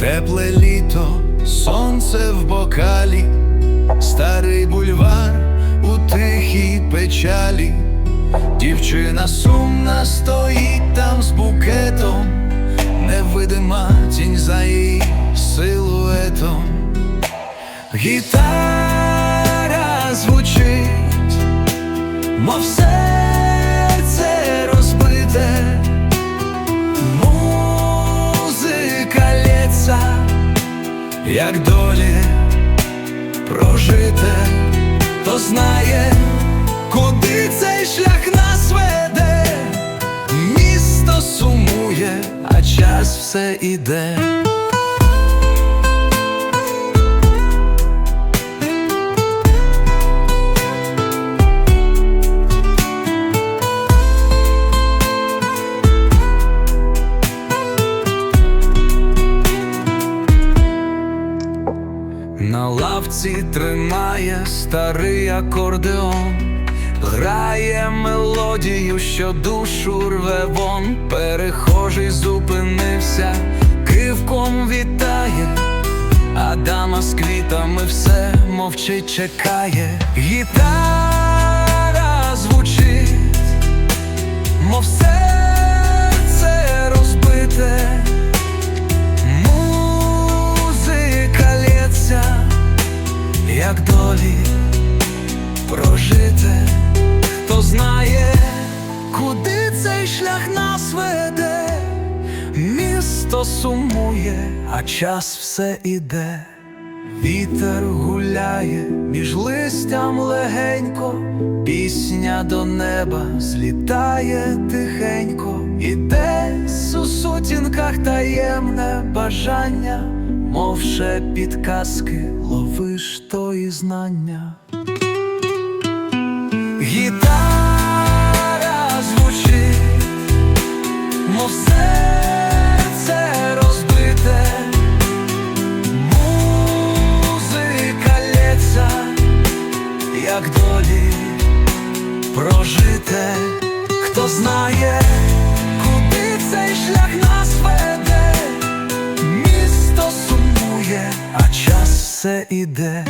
тепле літо, сонце в бокалі, старий бульвар у тихій печалі, дівчина сумна стоїть там з букетом, невидима тінь за її силуетом. Гітара звучить, мов серце як долі прожите, то знає, куди цей шлях нас веде, місто сумує, а час все іде. На лавці тримає старий акордеон, грає мелодію, що душу рве вон. Перехожий зупинився, кивком вітає, а дама з квітами все мовчить, чекає. Гітара звучить, мов серце сумує, а час все іде. Вітер гуляє між листям легенько, пісня до неба злітає тихенько, і десь у сутінках таємне бажання, мов ще підказки, ловиш тої знання. Гітара як долі прожите, хто знає, куди цей шлях нас веде, місто сумує, а час все іде.